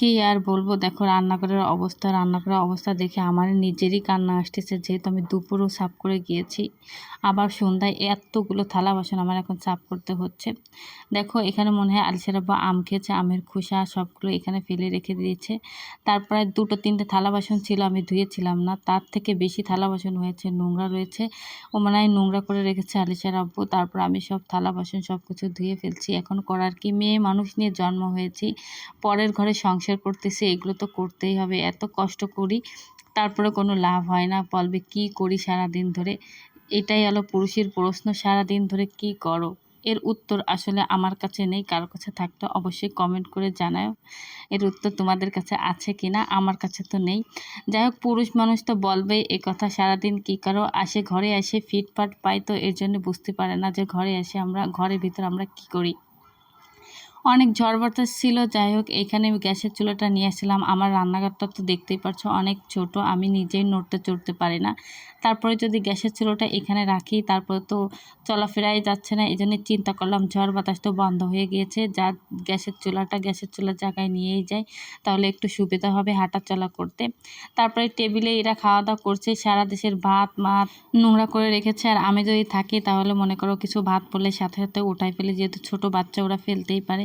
কি আর বলব? দেখো, রান্নাঘরের অবস্থা রান্নাঘরের অবস্থা দেখে আমার নিজেরই কান্না আসতেছে, যেহেতু আমি দুপুরও সাফ করে গিয়েছি। আবার সন্ধ্যায় এতগুলো থালা বাসন আমার এখন সাফ করতে হচ্ছে। দেখো, এখানে মনে হয় আলিসার আব্বা আম খেয়েছে, আমের খোসা সবগুলো এখানে ফেলে রেখে দিয়েছে। তারপরে দুটো তিনটে থালা বাসন ছিল, আমি ধুয়েছিলাম না। তার থেকে বেশি থালা বাসন হয়েছে, নোংরা রয়েছে। ও মনে হয় নোংরা করে রেখেছে আলিসার আব্বু। তারপর আমি সব থালা বাসন সব কিছু ধুয়ে ফেলছি। এখন করার কি? মেয়ে মানুষ নিয়ে জন্ম হয়েছি। পরের ঘরে সংসার করতেছি, এগুলো তো করতেই হবে, এত কষ্ট করি, তারপরে কোনো লাভ হয় না, বলবে কি করি সারা দিন ধরে? এটাই হলো পুরুষের প্রশ্ন সারা দিন ধরে কি করো? এর উত্তর আসলে আমার কাছে নেই, কারও কাছে থাকলে অবশ্যই কমেন্ট করে জানাও। এর উত্তর তোমাদের কাছে আছে কি না আমার কাছে তো নেই। যাই হোক, পুরুষ মানুষ তো বলবেই এ কথা সারাদিন কী করো? আসে ঘরে এসে ফিটফাট পাই তো, এর জন্য বুঝতে পারে না যে ঘরে এসে আমরা, ঘরের ভিতর আমরা কি করি? অনেক ঝড় বাতাস ছিল, যাই হোক, এখানে গ্যাসের চুলাটা নিয়ে আসছিলাম। আমার রান্নাঘরটা তো দেখতেই পারছ, অনেক ছোট, আমি নিজেই নড়তে চড়তে পারি না। তারপরে যদি গ্যাসের চুলোটা এখানে রাখি, তারপরে তো চলাফেরাই যাচ্ছে না এই জন্য চিন্তা করলাম ঝড় বাতাস তো বন্ধ হয়ে গিয়েছে, যা গ্যাসের চুলাটা গ্যাসের চুলার জায়গায় নিয়েই যাই, তাহলে একটু সুবিধা হবে হাঁটা চলা করতে। তারপরে টেবিলে এরা খাওয়া দাওয়া করছে, সারা দেশের ভাত মাত নোংরা করে রেখেছে, আর আমি যদি থাকি, তাহলে মনে করো কিছু ভাত পড়লে সাথে সাথে উঠাই ফেলে, যেহেতু ছোট বাচ্চা, ওরা ফেলতেই পারে।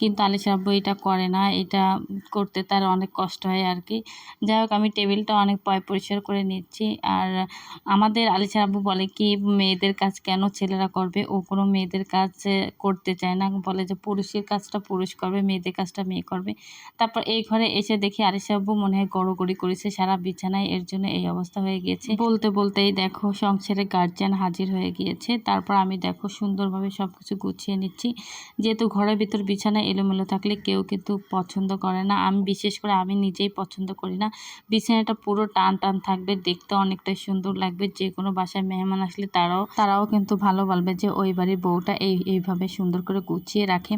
কিন্তু আলিশা আব্বু এটা করে না, এটা করতে তার অনেক কষ্ট হয় আর কি যাই হোক, আমি টেবিলটা অনেক পয়, পরিষ্কার করে নিচ্ছি। আর আমাদের আলিশা আব্বু বলে কি, মেয়েদের কাজ কেন ছেলেরা করবে? ও কোনো মেয়েদের কাজ করতে চায় না। বলে যে পুরুষের কাজটা পুরুষ করবে, মেয়েদের কাজটা মেয়ে করবে। তারপর এই ঘরে এসে দেখি আলিশা আব্বু মনে হয় গড়গড়ি করেছে, সারা বিছানায় এর জন্য এই অবস্থা হয়ে গিয়েছে। বলতে বলতেই দেখো, সংসারে গার্জিয়ান হাজির হয়ে গিয়েছে। তারপর আমি দেখো, সুন্দরভাবে সব কিছু গুছিয়ে নিচ্ছি। যেহেতু ঘরের ভিতর বিছানা এলোমেলো থাকলে কেউ কিন্তু পছন্দ করে না। আমি বিশেষ করে আমি নিজেই পছন্দ করি না। বিছানাটা পুরো টান টান থাকবে, দেখতে অনেকটাই সুন্দর লাগবে। যে কোনো বাসায় মেহমান আসলে তারাও তারাও কিন্তু ভালো বলবে যে, ওই বাড়ির বউটা এই, এইভাবে সুন্দর করে গুছিয়ে রাখে।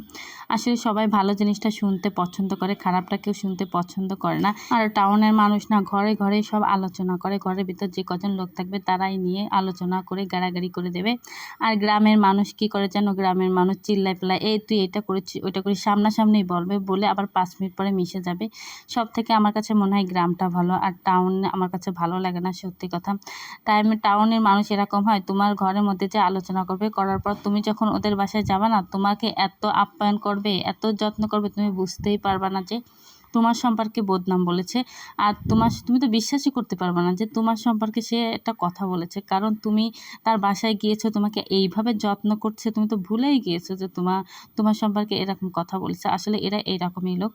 আসলে সবাই ভালো জিনিসটা শুনতে পছন্দ করে, খারাপটা কেউ শুনতে পছন্দ করে না। আর টাউনের মানুষ না, ঘরে ঘরে সব আলোচনা করে। ঘরের ভিতর যে কজন লোক থাকবে, তারাই নিয়ে আলোচনা করে গাড়াগাড়ি করে দেবে। আর গ্রামের মানুষ কি করে যেন গ্রামের মানুষ চিল্লায় পেলায় এই তুই এটা করেছিস, ওইটা করিস। সামনাসামনি বলবে, বলে আবার পাঁচ মিনিট পরে মিশে যাবে। সব থেকে আমার কাছে মনে হয় গ্রামটা ভালো, আর টাউন আমার কাছে ভালো লাগে না, সত্যি কথা। টাইমে টাউনের মানুষ এরকম হয়, তোমার ঘরের মধ্যে যে আলোচনা করবে, করার পর তুমি যখন ওদের বাসায় যাবে না, তোমাকে এত আপ্যায়ন করবে, এত যত্ন করবে, তুমি বুঝতেই পারবা না যে তোমার সম্পর্কে বদনাম বলেছে। আর তোমার, তুমি তো বিশ্বাসই করতে পারবে না যে তোমার সম্পর্কে সে একটা কথা বলেছে। কারণ তুমি তার বাসায় গিয়েছো, তোমাকে এইভাবে যত্ন করছে, তুমি তো ভুলেই গিয়েছো যে তোমার তোমার সম্পর্কে এরকম কথা বলেছে। আসলে এরা এইরকমই লোক।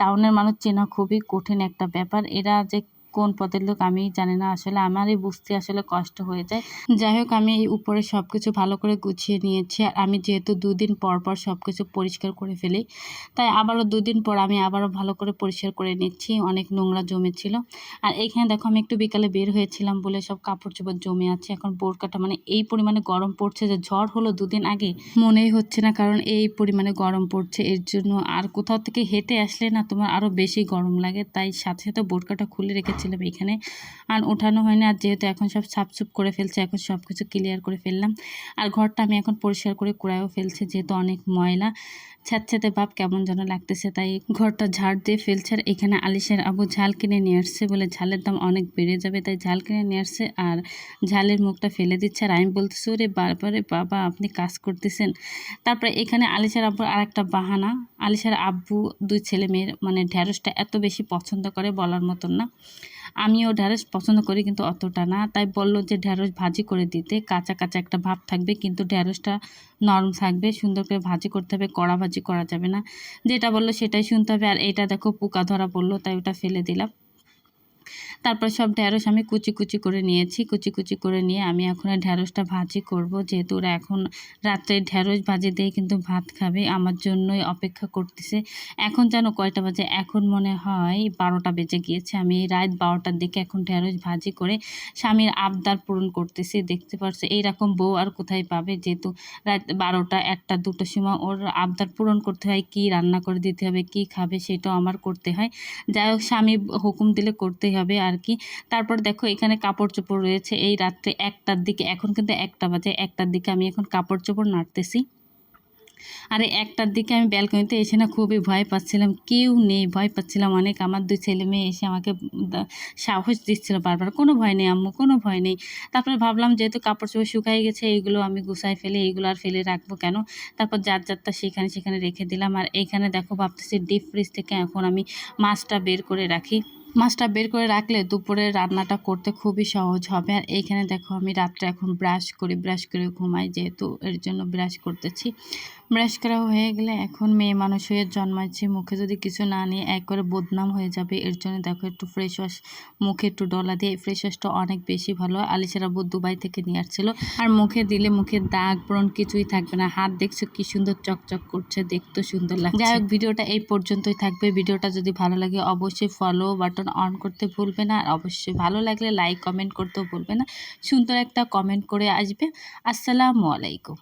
টাউনের মানুষ চেনা খুবই কঠিন একটা ব্যাপার। এরা যে কোন পদের লোক আমি জানি না। আসলে আমারই বুঝতে আসলে কষ্ট হয়ে যায়। যাই হোক, আমি এই উপরে সব কিছু ভালো করে গুছিয়ে নিয়েছি। আর আমি যেহেতু দুদিন পর পর সব কিছু পরিষ্কার করে ফেলি, তাই আবারও দুদিন পর আমি আবারও ভালো করে পরিষ্কার করে নিচ্ছি। অনেক নোংরা জমেছিল। আর এইখানে দেখো, আমি একটু বিকালে বের হয়েছিলাম বলে সব কাপড় চোপড় জমে আছে। এখন বোরকাটা মানে এই পরিমাণে গরম পড়ছে যে ঝড় হলো দুদিন আগে, মনেই হচ্ছে না। কারণ এই পরিমাণে গরম পড়ছে, এর জন্য আর কোথাও থেকে হেঁটে আসলে না তোমার আরও বেশি গরম লাগে। তাই সাথে সাথে বোরকাটা খুলে রেখেছি। রেখেছিলাম এখানে। আর ওঠানো হয় না আর যেহেতু এখন সব সাপসুপ করে ফেলছে, এখন সব কিছু ক্লিয়ার করে ফেললাম। আর ঘরটা আমি এখন পরিষ্কার করে কুড়ায়ও ফেলছে, যেহেতু অনেক ময়লা। ছ্যাঁতে ভাব কেমন যেন লাগতেছে, তাই ঘরটা ঝাড় দিয়ে ফেলছে আর এখানে আলিশের আবু ঝাল কিনে নিয়ে আসছে বলে ঝালের দাম অনেক বেড়ে যাবে, তাই ঝাল কিনে নিয়ে আসছে আর ঝালের মুখটা ফেলে দিচ্ছে আর আমি বলতেছি, ওরে বারবারে বাবা, আপনি কাজ করতেছেন। তারপরে এখানে আলিশার আব্বুর আর একটা বাহানা, আলিশার আব্বু দুই ছেলে মেয়ের মানে ঢ্যাঁড়সটা এত বেশি পছন্দ করে বলার মতন না। আমিও ঢ্যাঁড়স পছন্দ করি কিন্তু অতটা না। তাই বলল যে ঢ্যাঁড়স ভাজি করে দিতে। কাঁচা কাঁচা একটা ভাব থাকবে কিন্তু ঢ্যাঁড়সটা নরম থাকবে। সুন্দর করে ভাজি করতে হবে। কড়া ভাজি করা যাবে না। যেটা বলল সেটাই শুনতে হবে। আর এটা দেখো পোকা ধরা বলল, তাই ওটা ফেলে দিলাম। তারপর সব ঢ্যাঁড়স আমি কুচি কুচি করে নিয়েছি। কুচি কুচি করে নিয়ে আমি এখন ঢ্যাঁড়সটা ভাজি করব। যেহেতু ওরা এখন রাত্রে ঢ্যাঁড়স ভাজি দিয়ে কিন্তু ভাত খাবে, আমার জন্যই অপেক্ষা করতেছে। এখন যেন কয়টা বাজে, এখন মনে হয় বারোটা বেজে গিয়েছে। আমি রাত বারোটার দিকে এখন ঢ্যাঁড়স ভাজি করে স্বামীর আবদার পূরণ করতেছি। দেখতে পারছে, এইরকম বউ আর কোথায় পাবে? যেহেতু রাত বারোটা, একটা দুটো সময় ওর আবদার পূরণ করতে হয়, কি রান্না করে দিতে হবে, কি খাবে সেটাও আমার করতে হয়। যাই হোক, স্বামী হুকুম দিলে করতেই হবে। আর কি তারপর দেখো এখানে কাপড় চোপড় রয়েছে। এই রাত্রে একটার দিকে, এখন কিন্তু একটা বাজে, একটার দিকে আমি এখন কাপড় চোপড় নাড়তেছি। আরে একটার দিকে আমি ব্যালকনিতে এসে না খুবই ভয় পাচ্ছিলাম, কেউ নেই, ভয় পাচ্ছিলাম অনেক। আমার দুই ছেলে মেয়ে এসে আমাকে সাহস দিচ্ছিল বারবার। কোনো ভয় নেই আম্মু, কোনো ভয় নেই। তারপরে ভাবলাম যেহেতু কাপড় চোপড় শুকাই গেছে, এইগুলো আমি গুছাই ফেলে, এইগুলো আর ফেলে রাখব কেন? তারপর যার যারটা সেখানে সেখানে রেখে দিলাম। আর এইখানে দেখো ভাবতেছি ডিপ ফ্রিজ থেকে এখন আমি মাছটা বের করে রাখি। মাছটা বের করে রাখলে দুপুরে রান্নাটা করতে খুবই সহজ হবে। আর এইখানে দেখো আমি রাত্রে এখন ব্রাশ করি, ব্রাশ করে ঘুমাই যেহেতু এর জন্য ব্রাশ করতেছি। ব্রাশ করা হয়ে গেলে এখন মেয়ে মানুষ হয়ে জন্মাচ্ছি। মুখে যদি কিছু না নিয়ে এক করে বদনাম হয়ে যাবে, এর জন্য দেখো একটু ফ্রেশ ওয়াশ মুখে একটু ডলা দিয়ে ফ্রেশ ওয়াশটা অনেক বেশি ভালো। আলিশার আব্বু দুবাই থেকে নিয়ে আসছিল। আর মুখে দিলে মুখে দাগ ব্রণ কিছুই থাকবে না। হাত দেখছ কি সুন্দর চকচক করছে দেখতে সুন্দর লাগছে। যাই হোক, ভিডিওটা এই পর্যন্তই থাকবে। ভিডিওটা যদি ভালো লাগে অবশ্যই ফলো বাটন অন করতে ভুলবে না। আর অবশ্যই ভালো লাগলে লাইক কমেন্ট করতেও ভুলবে না। সুন্দর একটা কমেন্ট করে আসবে। আসসালামু আলাইকুম।